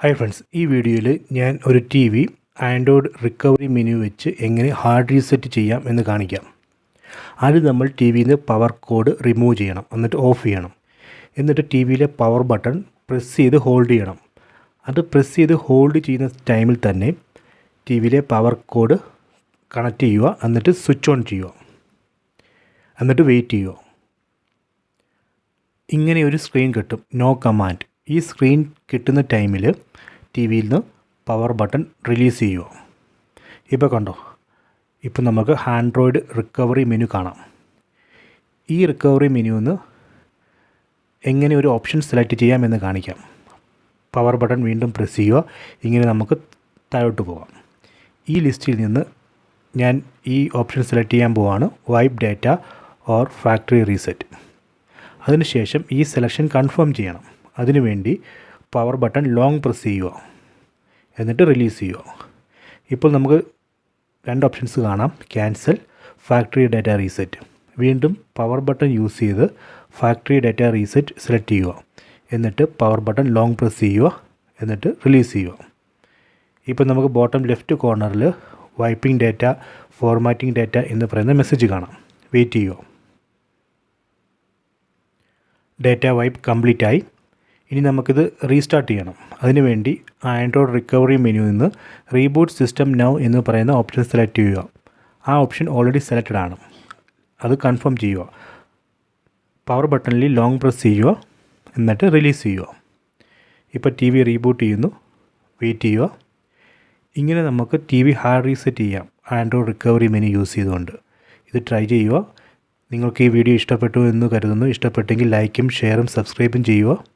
Hi friends ഈ വീഡിയോയിൽ ഞാൻ ഒരു T V android recovery menu വെച്ച് എങ്ങനെ ഹാർഡ് റീസെറ്റ് ചെയ്യാം എന്ന് കാണിക്കാം. ആദ്യം നമ്മൾ ടി വിയിൽ നിന്ന് പവർ കോഡ് റിമൂവ് ചെയ്യണം എന്നിട്ട് ഓഫ് ചെയ്യണം. എന്നിട്ട് ടി വിയിലെ പവർ ബട്ടൺ പ്രസ് ചെയ്ത് ഹോൾഡ് ചെയ്യണം. അത് പ്രസ് ചെയ്ത് ഹോൾഡ് ചെയ്യുന്ന ടൈമിൽ തന്നെ ടി വിയിലെ പവർ കോഡ് കണക്ട് ചെയ്യുക എന്നിട്ട് സ്വിച്ച് ഓൺ ചെയ്യുക. എന്നിട്ട് വെയിറ്റ് ചെയ്യുക. ഇങ്ങനെ ഒരു സ്ക്രീൻ കിട്ടും നോ കമാൻഡ് ഈ സ്ക്രീൻ കിട്ടുന്ന ടൈമിൽ ടി വിയിൽ നിന്ന് പവർ ബട്ടൺ റിലീസ് ചെയ്യുമോ ഇപ്പോൾ കണ്ടോ? ഇപ്പോൾ നമുക്ക് ആൻഡ്രോയിഡ് റിക്കവറി മെനു കാണാം. ഈ റിക്കവറി മെനുവിൽ എങ്ങനെ ഒരു ഓപ്ഷൻ സെലക്ട് ചെയ്യാമെന്ന് കാണിക്കാം. പവർ ബട്ടൺ വീണ്ടും പ്രസ് ചെയ്യുക. ഇങ്ങനെ നമുക്ക് താഴോട്ട് പോകാം. ഈ ലിസ്റ്റിൽ നിന്ന് ഞാൻ ഈ ഓപ്ഷൻ സെലക്ട് ചെയ്യാൻ പോവാണ്. Wipe data or factory reset അതിനുശേഷം ഈ സെലക്ഷൻ കൺഫേം ചെയ്യണം. അതിനുവേണ്ടി പവർ ബട്ടൺ ലോങ് പ്രസ് ചെയ്യുക. എന്നിട്ട് റിലീസ് ചെയ്യുക. ഇപ്പോൾ നമുക്ക് രണ്ട് ഓപ്ഷൻസ് കാണാം. ക്യാൻസൽ ഫാക്ടറി ഡാറ്റ റീസെറ്റ് വീണ്ടും പവർ ബട്ടൺ യൂസ് ചെയ്ത് ഫാക്ടറി ഡാറ്റ റീസെറ്റ് സെലക്ട് ചെയ്യുക. എന്നിട്ട് പവർ ബട്ടൺ ലോങ് പ്രസ് ചെയ്യുക. എന്നിട്ട് റിലീസ് ചെയ്യുക. ഇപ്പോൾ നമുക്ക് ബോട്ടം ലെഫ്റ്റ് കോർണറിൽ വൈപ്പിംഗ് ഡാറ്റ ഫോർമാറ്റിംഗ് ഡാറ്റ എന്ന് പറയുന്ന മെസ്സേജ് കാണാം. വെയിറ്റ് ചെയ്യുക. ഡാറ്റ വൈപ്പ് കംപ്ലീറ്റ് ആയി. ഇനി നമുക്കിത് റീസ്റ്റാർട്ട് ചെയ്യണം. അതിനുവേണ്ടി ആൻഡ്രോയിഡ് റിക്കവറി മെനു നിന്ന് റീബൂട്ട് സിസ്റ്റം നൗ എന്ന് പറയുന്ന ഓപ്ഷൻ സെലക്ട് ചെയ്യുക. ആ ഓപ്ഷൻ ഓൾറെഡി സെലക്റ്റഡ് ആണ്. അത് കൺഫേം ചെയ്യുക. പവർ ബട്ടണിൽ ലോങ് പ്രസ് ചെയ്യുക. എന്നിട്ട് റിലീസ് ചെയ്യുക. ഇപ്പോൾ ടി വി റീബൂട്ട് ചെയ്യുന്നു. വെയിറ്റ് ചെയ്യുക. ഇങ്ങനെ നമുക്ക് ടി വി ഹാർഡ് റീസെറ്റ് ചെയ്യാം. ആൻഡ്രോയിഡ് റിക്കവറി മെനു യൂസ് ചെയ്തുകൊണ്ട്. ഇത് ട്രൈ ചെയ്യുക. നിങ്ങൾക്ക് ഈ വീഡിയോ ഇഷ്ടപ്പെട്ടു എന്ന് കരുതുന്നു. ഇഷ്ടപ്പെട്ടെങ്കിൽ ലൈക്കും ഷെയറും സബ്സ്ക്രൈബും ചെയ്യുക.